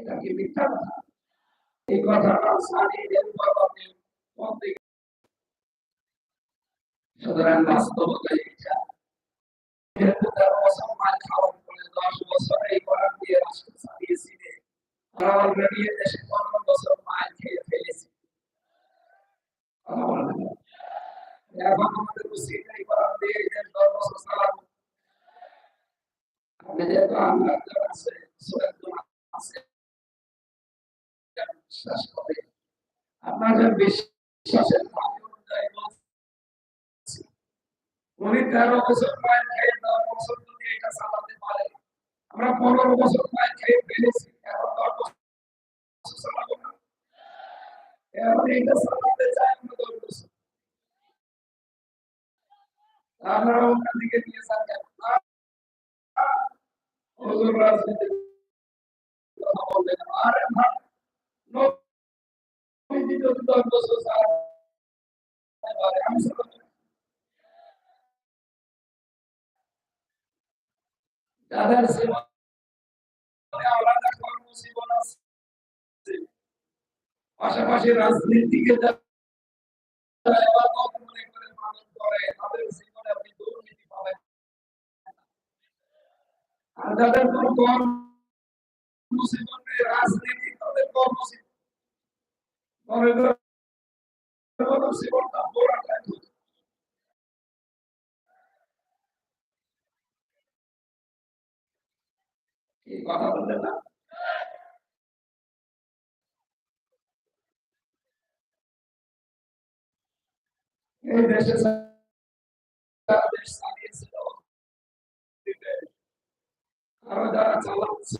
এটা কি মিথ্যা কথা। এই কথাটা সারিয়ে বাবাকে মধ্যে সুতরাং বাস্তবতা এটা তার অসম্মান খাওয়ার পরে দশ বছর এই কোরআন দিয়ে রাষ্ট্র চালিয়েছি আমরা অলরেডি দেশে পনেরো বছর মায়ের খেয়ে ফেলেছি। এখন আমাদের উচিত এই কোরআন দিয়ে দেশ দশ বছর চালাবো আপনি যেহেতু আল্লাহ আছে আছে বিশ্বাস করে আপনাদের বিশ্বাসের উনি তেরো বছর খেয়ে দশ বছর যদি এটা চালাতে পারে, আমরা পনেরো বছর খেয়ে এখন দশ বছর চালাবো না। এখন এটা চালাতে চাই আমরা দশ বছর। হুজুর রাজনীতি কথা বললেন আরে ভাই নবীজি যদি দশ বছর চালাতে পারে আমি চালাবো না। যাদের পাশাপাশি রাজনীতিকে তাদের জীবনে আপনি রাজনীতি তাদের কর্মজীবন মনে করেন জীবনটা পুরাটাই ধূত। কি কথা বললেন না এই দেশে যারা দেশ চালিয়েছিল আরও যারা চালাচ্ছে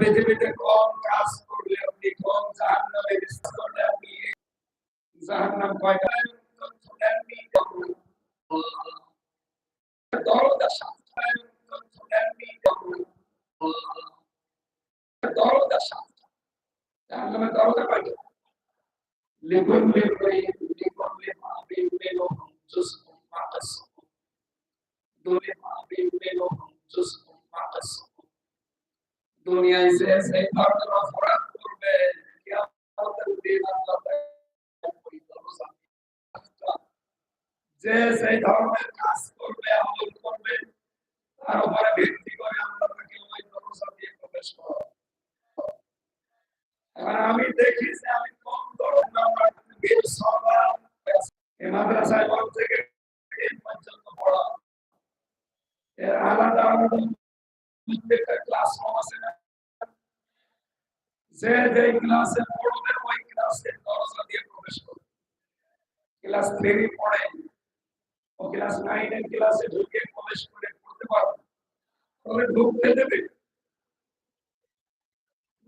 বেঁচে বেঁচে কম কাজ করলে আপনি কম জাহান নামে করলে আপনি জাহান নাম কয়টা দরদা সাতটায় দরদা সাতটা জাহান নামে দরদা কয়টা লেবন লেবন লেবন লেবন লেবন লেবন दुनिया में मिलो जिसको वापस दुनिया से ऐसे हर तरफ़ फ़र्क दूर में क्या बदल देना चाहता है कोई भरोसा जैसे धर्म में कास করবে আমল করবে তার উপরে ভিত্তি করে আমরা তাকে ওই ভরসা দিয়ে প্রবেশ করব আর আমি দেখি যে আমি কম ধরুন না আমার বীর সভা এই মাদ্রাসায় পর থেকে এই পর্যন্ত পড়া আলাদা আলাদা প্রত্যেকটা ক্লাস রুম আছে না যে যে ক্লাসে পড়বে ওই ক্লাসে দরজা দিয়ে প্রবেশ করবে ক্লাস থ্রি পড়ে ও ক্লাস নাইন এর ক্লাসে ঢুকে প্রবেশ করে পড়তে পারবে তবে ঢুকতে দেবে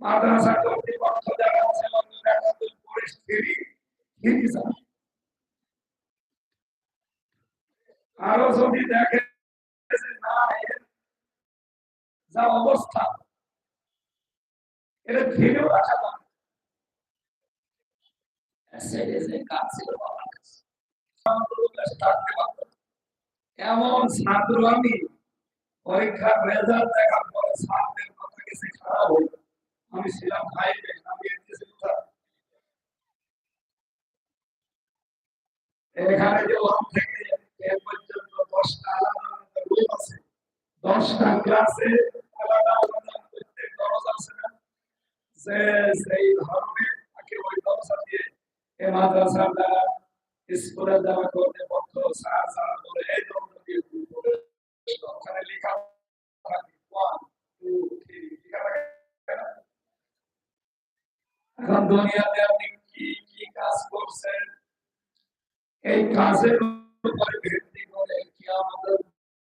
মাদ্রাসা কর্তৃপক্ষ যারা আছে অন্য একাত্তর পরিস্থিতি আরও যদি দেখে যে অবস্থা। এটা থাকতে পারতো না। এমন ছাত্র আমি। পরীক্ষার রেজাল্ট দেখার পরে ছাত্রের মাথা গেছে খারাপ হইল আমি ছিলাম ফাইভে আমি এখানে যে ওখান থেকে এ পর্যন্ত দশটা আলাদা দশটা ক্লাসে আলাদা আলাদা প্রত্যেক দরজা আছে না যে সেই ধরনের তাকে ওই দরজা দিয়ে এ মাদ্রাসার দ্বারা স্কুলের দ্বারা কর্তৃপক্ষ স্যার স্যার বলে, এই দরজা দিয়ে ওখানে লেখা থাকে ওয়ান টু থ্রি লেখা থাকে এখন দুনিয়াতে আপনি করছেন? এই কাজের উপরে ভিত্তি করে কি আমাদের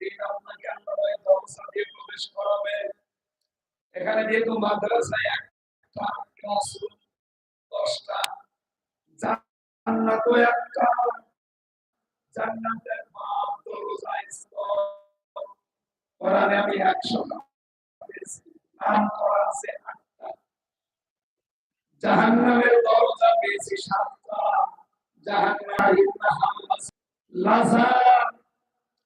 দিন দরজা এখানে যেহেতু মাদ্রাসায় একটা দশটা জাহান্নামের দরজা পেয়েছি সাতটা। জাহান্নাম লাজা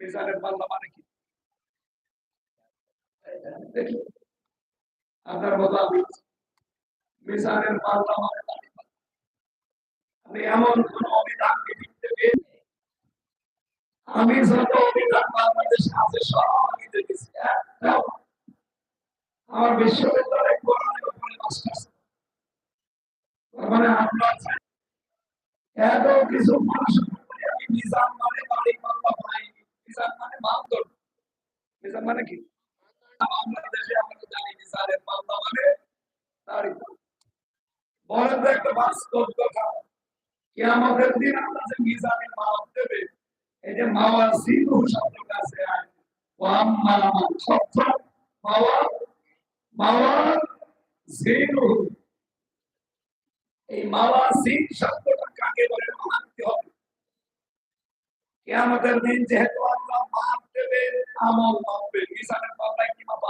মিজানের পাল্লা মানে কি আপনার মতো আমি মিজানের পাল্লা মানে আমি এমন কোন অভিধানকে লিখতে পেরে আমি যত অভিধান বাংলাদেশে আছে সব আমি দেখেছি আমার বিশ্ববিদ্যালয়ে কোরআনের উপরে মাস্টার্স। মানে আমরা এত কিছু মানুষ আমি মিজান মানে বাড়ি পাল্লা পাই মিজান মানে মানদণ্ড মিজান মানে কি? বাংলাদেশে আমরা জানি মিজানের পাল্লা মানে দাড়ি বলেন একটা বাস্তব কথা। কি আমাদের দিন আল্লাহ যে মিজানের মাপ দেবে, এই যে মাওয়াজিন শব্দটা আছে। ও আম্মা মান খাফা মাওয়া মাওয়া জিনু এই মাওয়াজিন শব্দটা কাকে বলে মানতে হবে কিয়ামতের দিন যেহেতু মাপ দেবে, আমল মাপবে মিশানের কি মাপ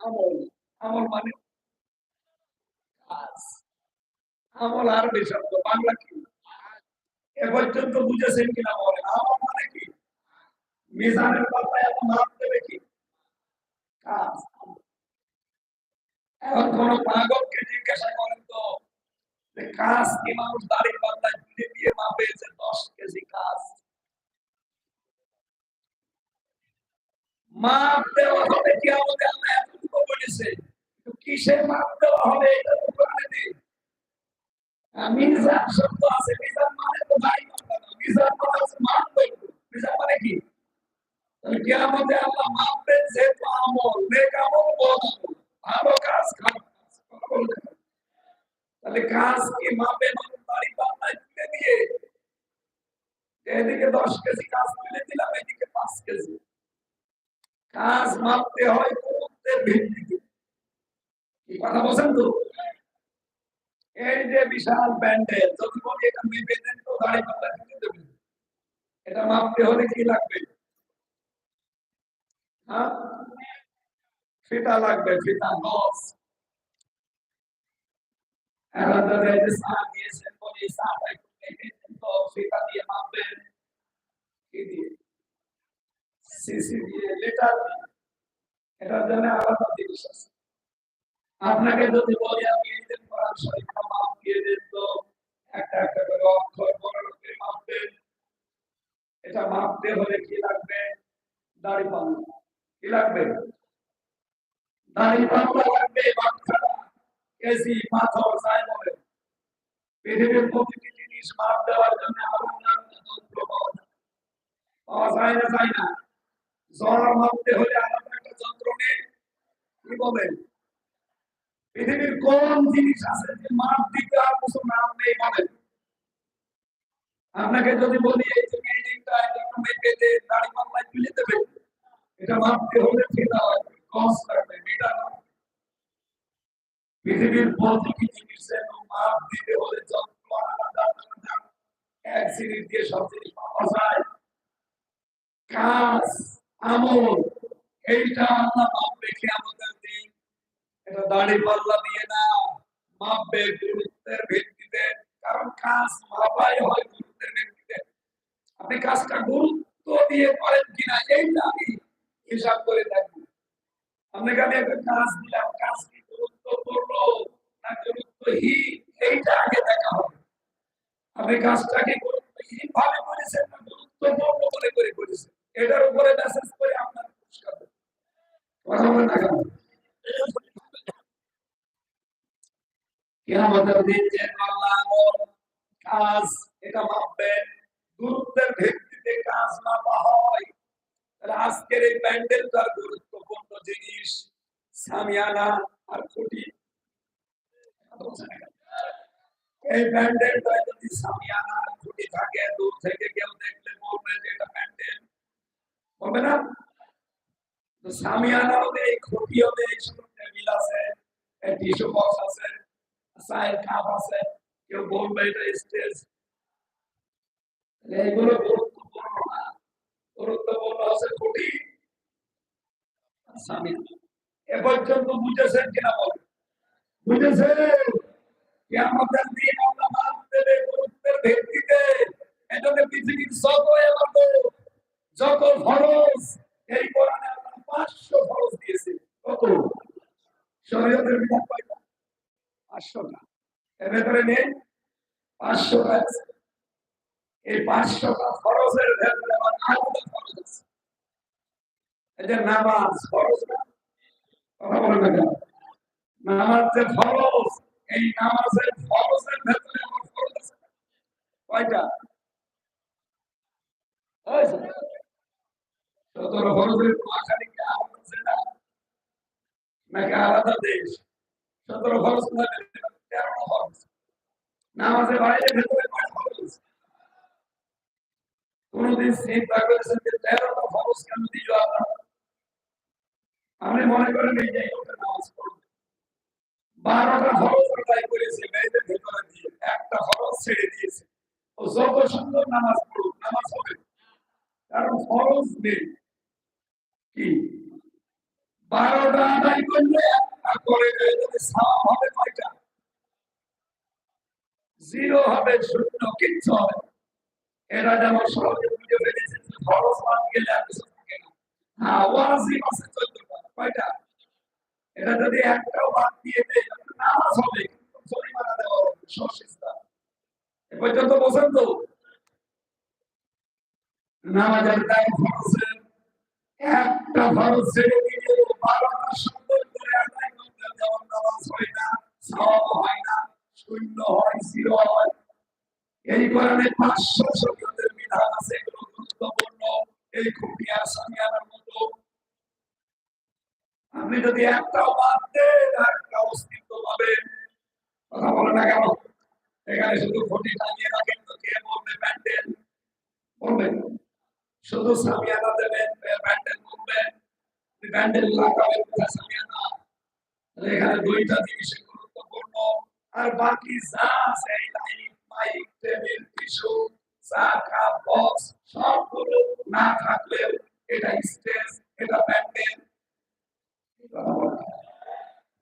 আমল। আমল মানে আমল আর বাংলা কি? এ পর্যন্ত বুঝেছেন কিনা বলে আমল মানে কি? মিজানের পাল্লায় এত মাপ দেবে কি কাজ এখন কোন পাগলকে জিজ্ঞাসা করেন তো যে কাজ কি মানুষ দাড়ি পাল্লায় তুলে দিয়ে মাপে যে দশ কেজি কাজ মাপ দেওয়া হবে কি আমাদের আল্লাহ এতটুকু বলেছে কিন্তু কিসের মাপ দেওয়া হবে এটা তো কোরআনে নেই মিজান শব্দ আছে মিজান মানে তো ভাই পাল্লায় পাঁচ কেজি কাজ মাপতে হয় গুরুত্বের কথা বলছেন তো এই যে বিশাল প্যান্ডেল যদি বলি এটা মেপে দেন তো দাঁড়িয়ে পাল্লা তুলে দেবেন এটা মাপতে হলে কি লাগবে? হ্যাঁ? ফিতা লাগবে, ফিতা, নস। দিয়ে মাপবেন। জন্য আলাদা আপনাকে যদি বলি মাপ দিয়ে দেন তো একটা একটা করে অক্ষর বড় করে মাপবেন মাপতে হলে কি লাগবে? দাড়ি পাল্লা কি লাগবে? দাড়ি পাল্লা লাগবে কেজি পাথর যাই বলে পৃথিবীর প্রতিটি জিনিস মাপ দেওয়ার জন্য যন্ত্র পাওয়া যায় না যায় না। মাপতে হলে আলাদা একটা যন্ত্র নেই। কি বলেন? পৃথিবীর কোন জিনিস আছে যে মাপ দিতে আর কিছু নাম নেই বলেন? আপনাকে যদি বলি এই যে বিল্ডিংটা এটা একটু মেপে দে দাড়ি পাল্লায় তুলে দেবে এটা মাপতে হলে ফিতা লাগবে কস লাগবে মিটার লাগবে পৃথিবীর প্রতিটি জিনিসের মাপ দিতে হলে যন্ত্র আলাদা আলাদা এক জিনিস দিয়ে সব জিনিস পাওয়া যায় কাজ আমল এইটা আল্লাহ মাপ রেখে আমাদের দিন এটা দাড়ি পাল্লা দিয়ে না মাপবে গুরুত্বের ভিত্তিতে কারণ কাজ মাপাই হয় গুরুত্বের ভিত্তিতে আপনি কাজটা গুরুত্ব দিয়ে করেন কিনা এইটা আমি হিসাব করে দেখব আপনাকে আমি একটা কাজ দিলাম কাজ কি গুরুত্বপূর্ণ না গুরুত্বহীন এইটা আগে দেখা হবে আপনি কাজটাকে গুরুত্বহীন ভাবে করেছেন না গুরুত্বপূর্ণ মনে করে করেছেন এটার উপরে মেসেজ করে আপনার পুরস্কার দেব কথা বলেন না কেন কিয়ামতের দিন যে আল্লাহ আমল কাজ এটা মাপবেন গুরুত্বের ভিত্তিতে কাজ মাপা হয় তাহলে আজকের এই প্যান্ডেলটার গুরুত্বপূর্ণ জিনিস সামিয়ানা আর খুঁটি এই প্যান্ডেলটা যদি সামিয়ানা আর খুঁটি থাকে, দূর থেকে কেউ দেখলে বলবে যে এটা প্যান্ডেল হবে না? তো সামিয়ানা হবে এই খুঁটি হবে, এই সব টেবিল আছে টিস্যু বক্স আছে, চায়ের কাপ আছে, কেউ বলবে এটা স্টেজ এগুলো গুরুত্বপূর্ণ না। গুরুত্বপূর্ণ হচ্ছে খুঁটি সামিয়ানা এ পর্যন্ত বুঝেছেন কিনা বলেন বুঝেছেন আমাদের পাঁচশো ফরজ দিয়েছে। কত? শরীয়তের পাঁচশোটা আছে। এই পাঁচশোটা ফরজের ভেতরে আবার আলাদা ফরজ আছে। এই নামাজ না? নাকি আলাদা দেশ? সতেরো ফরজ তেরোটা নামাজের বাইরে কোনদিন করেছেন যে কেন দিল আল্লাহ আমি মনে করেন এই যে বারোটা খরচ আদায় করেছে মেয়েদের ভেতরে দিয়ে। একটা খরচ ছেড়ে দিয়েছে। ও যত সুন্দর নামাজ পড়ুক, নামাজ হবে। কারণ খরচ নেই। কি? বারোটা আদায় করলে একটা করে হবে কয়টা? জিরো হবে, শূন্য, কিচ্ছু হবে। এরা যেমন সহজে বুঝে ফেলেছে খরচ বাদ গেলে আর কিছু থাকে না। হ্যাঁ ওয়াজিব আছে কয়টা? এটা যদি একটাও বাদ দিয়ে দেয় নামাজ হবে জরিমানা দেওয়া হবে সশিস্তা এ পর্যন্ত বোঝেন তো নামাজের দায় ফরজের একটা ফরজ ছেড়ে দিলে বারোটা সুন্দর করে আদায় করতে যেমন নামাজ হয় না সব হয় না শূন্য হয় জিরো হয় এই কারণে পাঁচশো শরীয়তের বিধান আছে এগুলো গুরুত্বপূর্ণ এই খুঁটিয়া সামিয়ানার মতো আপনি যদি একটাও বাদ দেন একটা অস্তিত্ব পাবেন কথা বলে না কেন এখানে শুধু ঘটি টাঙিয়ে রাখেন তো কে বলবে প্যান্ডেল বলবেন শুধু সামিয়ানা দেবেন প্যান্ডেল বলবেন প্যান্ডেল লাগাবেন কোথায় সামিয়ানা এখানে দুইটা জিনিস গুরুত্বপূর্ণ আর বাকি যা আছে লাইট মাইক টেবিল টিস্যু চা কাপ বক্স সবগুলো না থাকলেও এটা স্টেজ এটা প্যান্ডেল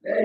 এই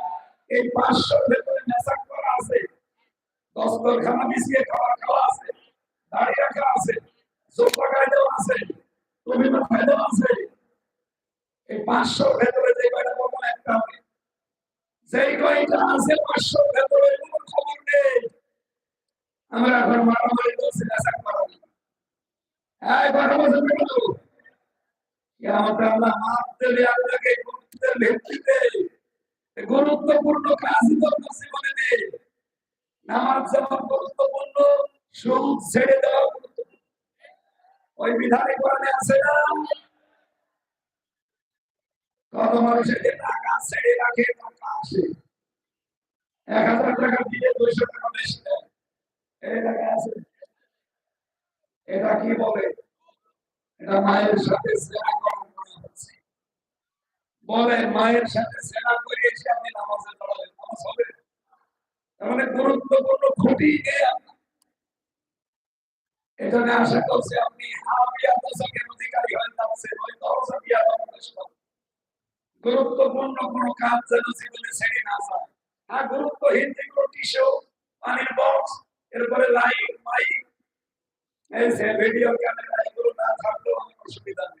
এই পাঁচশোর ভেতরে নেশা করা আছে। দস্তরখানা মিশিয়ে খাওয়া খাওয়া আছে। দাড়ি রাখা আছে। গায়ে আছে। মাথায় দেওয়া আছে। এই পাঁচশোর ভেতরে যে কয়টা বলব একটা হবে। যেই কয়টা আছে পাঁচশোর ভেতরে কোনো খবর নেই। আমরা এখন মারামারি করছি নেশা করা আল্লাহ মাপ দেবে আপনাকে ভিত্তিতে গুরুত্বপূর্ণ তো আপনার জীবনে নামাজ যেমন গুরুত্বপূর্ণ, সুদ ছেড়ে দেওয়া ওই বিধানে কোরআনে আছে না? কত মানুষের টাকা ছেড়ে রাখে, টাকা আসে। এক হাজার টাকা দিয়ে দুইশো টাকা বেশি দেয়। আছে। এটা কি বলে? এটা মায়ের সাথে বলে মায়ের সাথে সেবা করে এসে আপনি নামাজে দাঁড়াবেন নামাজ হবে? তাহলে গুরুত্বপূর্ণ খুঁটি নেই এজন্য আশা আপনি হাবিয়া অধিকারী হয়ে গুরুত্বপূর্ণ কোন কাজ যেন জীবনে ছেড়ে না যায়। আর গুরুত্বহীন যেগুলো টিস্যু, পানির বক্স এরপরে লাইট মাইক এই ভিডিও ক্যামেরা এগুলো না থাকলেও অনেক অসুবিধা নেই।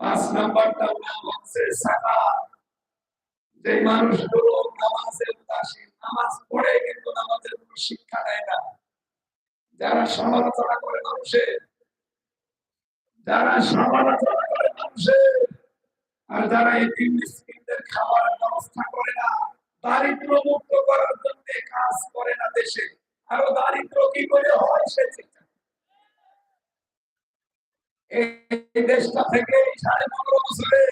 পাঁচ নাম্বারটা নাম হচ্ছে যে মানুষগুলো নামাজের উদাসীন নামাজ পড়ে কিন্তু নামাজের কোনো শিক্ষা দেয় না। যারা সমালোচনা করে মানুষের যারা সমালোচনা করে মানুষের আর যারা এই মিসকিনদের খাবারের ব্যবস্থা করে না দারিদ্র মুক্ত করার জন্য কাজ করে না দেশে আরও দারিদ্র কি করে হয় সে চিন্তা এই দেশটা থেকে সাড়ে পনেরো বছরে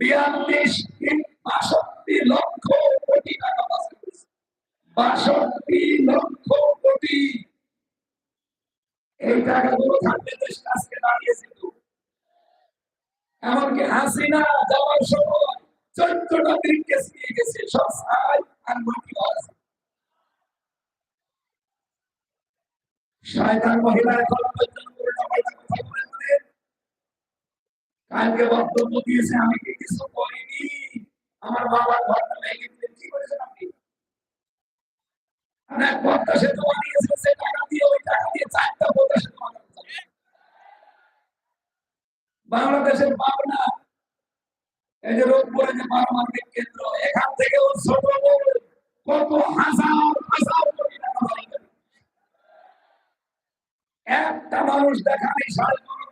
বিয়াল্লিশ বাষট্টি লক্ষ কোটি টাকা বাষট্টি লক্ষ কোটি। এই টাকাগুলো থাকলে দেশটা আজকে দাঁড়িয়েছিল এমনকি হাসিনা, যাওয়ার সময় চোদ্দটা নিয়ে গেছে, সব সাই আছে শয়তান মহিলা এখন পর্যন্ত কথা কালকে বক্তব্য দিয়েছে আমি কি কিছু করিনি আমার বাবার ঘরটা ভেঙে কি করেছেন আপনি? বাংলাদেশের কেন্দ্র, এখান থেকে একটা মানুষ দেখানি সাড়ে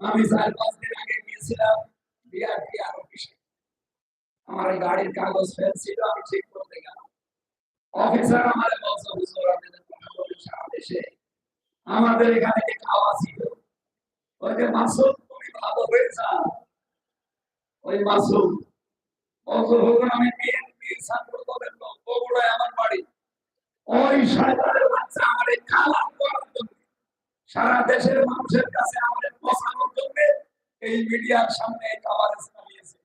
আমি চার পাঁচ দিন আগে গিয়েছিলাম বিআরপি আর অফিসে আমার গাড়ির কাগজ ফেল ছিল, আমি ঠিক করতে গেলাম। অফিসার আমার দেশে। আমাদের এখানে যে খাওয়া ছিল, ওই যে মাসুদ, তুমি ভালো হয়েছ? ওই হুজুর, আমি বিএনপি ছাত্র দলের লোক আমার বাড়ি। ওই শয়তানের বাচ্চা আমার এই খালাম করার জন্য সারা দেশের মানুষের কাছে আমাদের পৌঁছানোর জন্য এই মিডিয়ার সামনে এই কাভারেজ চালিয়েছে।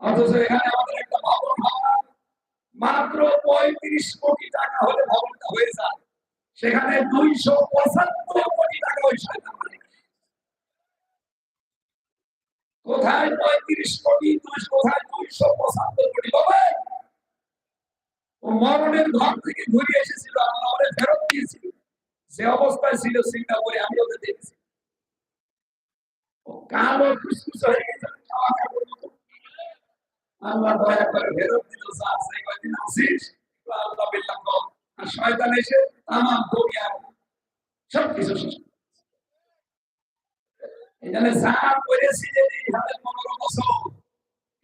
অথচ এখানে আমাদের একটা ভবন মাত্র পঁয়ত্রিশ কোটি টাকা হলে ভবনটা হয়ে যায়। সেখানে দুইশো পঁচাত্তর কোটি টাকা ওই কোথায় পঁয়ত্রিশ কোটি কোথায় দুইশো পঁচাত্তর কোটি? বলে ও মরণের ঘর থেকে ঘুরে এসেছিল, আল্লাহ ওরে ফেরত দিয়েছিল। সে অবস্থায় ছিল সিঙ্গাপুরে আমি ওদের দেখেছি। কালো খুশখুশ হয়ে গেছে আল্লাহ দয়া করে ফেরত দিল স্যার সেই কয়দিন আসিস? আল্লাহ বিল্লাহ কর। আর শয়তান এসে তামাম দুনিয়া সব কিছু শেষ এখানে যা করেছি যে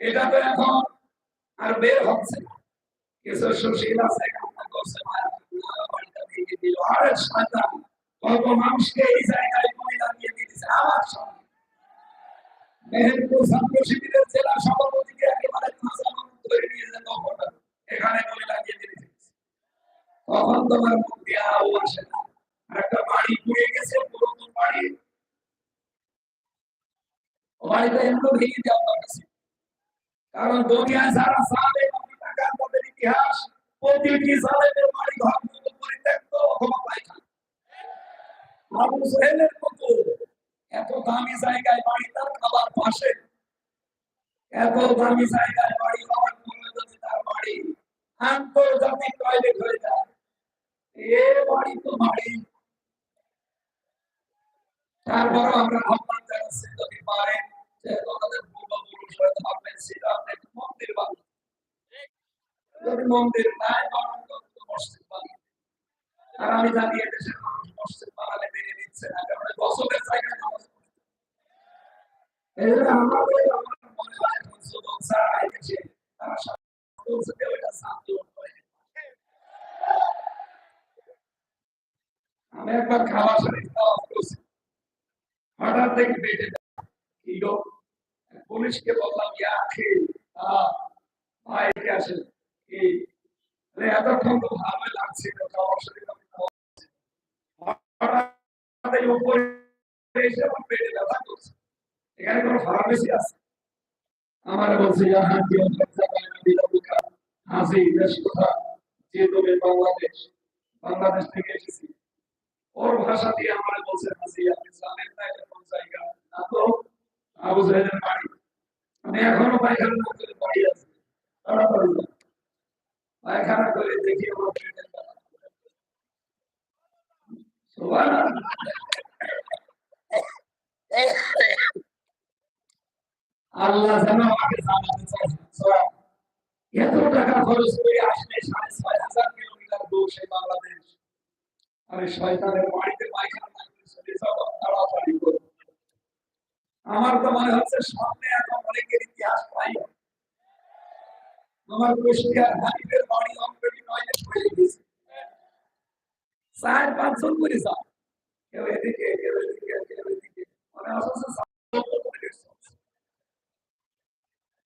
এটা তো এখন আর বের হচ্ছে না। তখন তোমার একটা বাড়ি পুড়ে গেছে পুরাতন বাড়ি বাড়িটা এমন কারণ দুনিয়ায় যারা সালে টাকা তাদের ইতিহাস প্রতিটি সালের বাড়ি ঘর পরিত্যক্ত অথবা পায়খানা। আবু মতো এত দামি জায়গায় বাড়ি তার খাবার পাশে। এত দামি জায়গায় বাড়ি হওয়ার পরে যদি তার বাড়ি আন্তর্জাতিক টয়লেট হয়ে যায়, এ বাড়ি তো বাড়ি। তারপরও আমরা মন্দির নাই মসজিদ বানান আর আমি জানি এদেশের মানুষ মসজিদ বানালে মেনে নিচ্ছে না কারণ বছরের জায়গায় নামাজ আমি একবার খাওয়া শরীর খাওয়া করছি হঠাৎ দেখি পেটে কি গো পুলিশকে বললাম ইয়া খেয়ে ভাই কে আসেন কি আরে এতক্ষণ তো ভালোই লাগছিল খাওয়া শরীর আমি খাওয়া করছি। হঠাৎ এই উপরে এসে আমার পেটে ব্যথা করছে এখানে কোনো ফার্মেসি আছে? আমার বলছে হাসি দেশ কোথা যে তুমি বাংলাদেশ বাংলাদেশ থেকে এসেছি। ওর ভাষা দিয়ে আমার বলছে হাসি আপনি জানেন না এটা কোন জায়গা? না তো আবু জাহেদের বাড়ি। আমি এখনও পায়খানা না করে বাড়ি আছি। তাড়াতাড়ি। পায়খানা করে দেখি আমার ব্যথা সুবহানাল্লাহ। আল্লাহ যেন আমাকে জানাতে সুবহান। এত টাকা খরচ করে আসলে সাড়ে ছয় হাজার কিলোমিটার দূর সেই বাংলাদেশ। আরে শয়তানের বাড়িতে পায়খানা তাড়াতাড়ি করো। আমার তো মনে হচ্ছে সামনে এখন অনেকের ইতিহাস পাই আমার কুষ্টিয়ার হানিফের বাড়ি অলরেডি নয় হয়ে গেছে। চার পাঁচজন করে যাও। কেউ এদিকে কেউ এদিকে কেউ এদিকে। মানে অথচ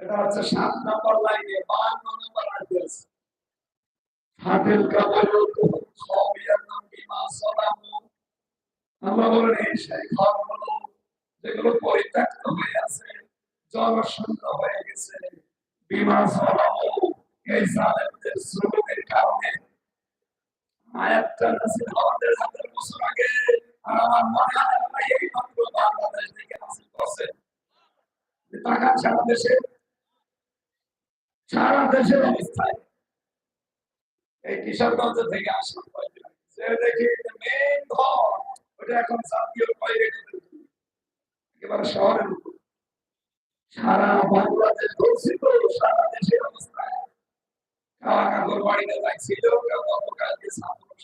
এটা হচ্ছে সাত নম্বর লাইনে বান্ন নম্বর অ্যাড্রেস হাতেল সালামু। আল্লাহ বলেন, এই সেই ঘরগুলো যেগুলো পরিত্যক্ত হয়ে আছে জনশূন্য হয়ে গেছে। বিমা সালামু, এই জালেমদের শ্রমের কারণে। আয়াতটা নাসিল আমাদের হাতের বছর আগে, আর আমার মনে হয় এই মাত্র বাংলাদেশ থেকে নাসিল করছে। টাকা সারা দেশে সারা দেশের অবস্থায়। এই কিশোরগঞ্জ থেকে আগে। যে দেখি মেন ঘর, ওটা এখন জাতীয় একেবারে শহরের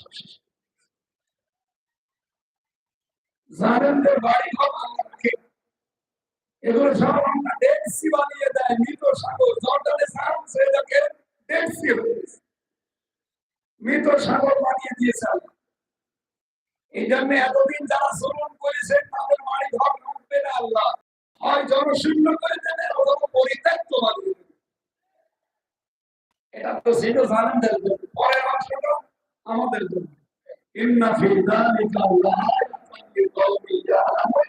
শেষ বাড়ি ঘর এগুলো সব আমরা ডেক্সি বানিয়ে দেয়, মৃত সাগর। জর্ডানে সার সে দেখে ডেক্সি হয়ে মৃত সাগর বানিয়ে দিয়েছে এই জন্য এতদিন যারা শ্রমণ করেছে, তাদের বাড়ি ঘর রাখবে না আল্লাহ। হয় জনশূন্য করে দেবে, অথবা পরিত্যক্ত বানিয়ে এটা তো ছিল জালেমদের জন্য। পরের অংশটা আমাদের জন্য। ইন্না ফি যালিকা লাআয়াতান লিকাউমিন ইয়ালামুন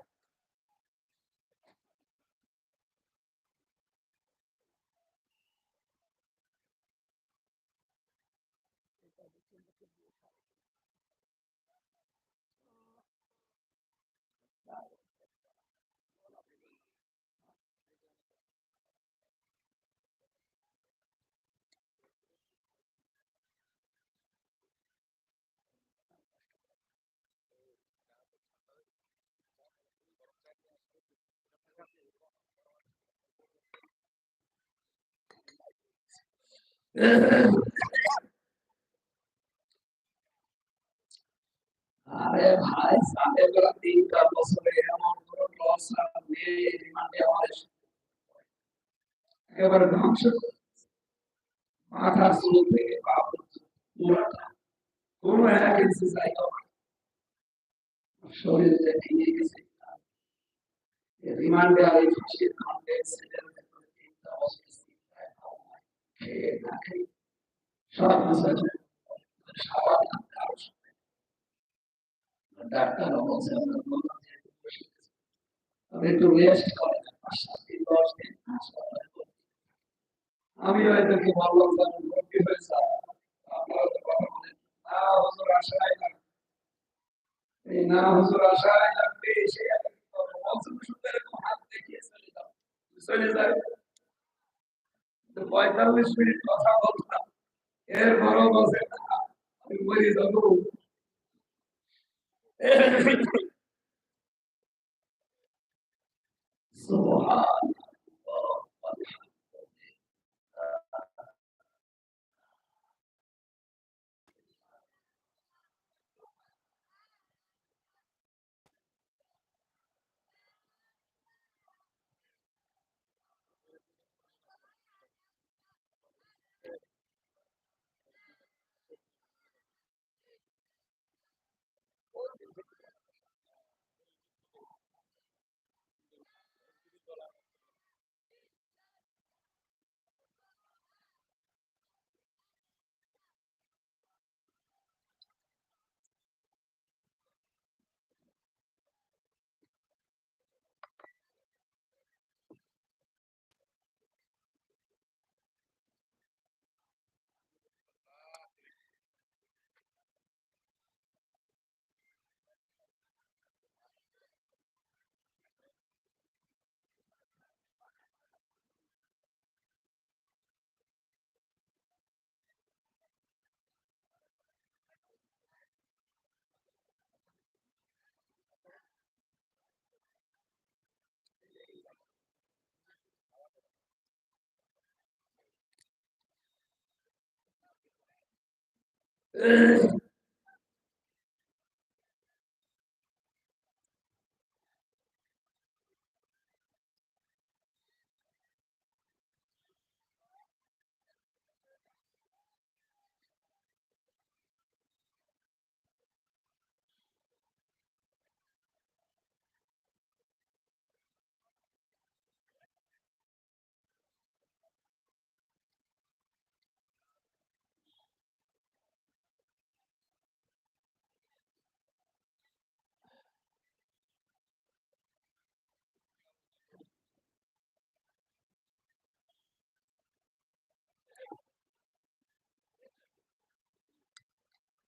আরে ভাই সাহেবরা তিনটা বছরে এমন কোনো লস নেই রিমান্ডে আমাদের একেবারে ধ্বংস মাথা চুল থেকে পা কোনো এক শরীর যে ভেঙে গেছে রিমান্ডে আর এই ভেতরে তিনটা বছর খেয়ে না খেয়ে সব কিছু স্বাভাবিক কারও ডাক্তার বলছে আপনি একটু রেস্ট করেন পাঁচ সাত দিন দশ দিন হাসপাতালে আমি হয়তো কি বললাম যে আমি ভর্তি হয়েছে আপনারা তো কথা বলেন না হুজুর আশায় না এই না হুজুর আশায় লাগবে সে বলছেন শুধু এরকম হাত দেখিয়ে চলে যাও চলে যায় do Pai, da Luz Espiritual, da Volta, que é o nome de Deus, o Pai da Luz. Subhanallah. Ugh.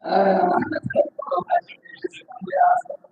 哎呀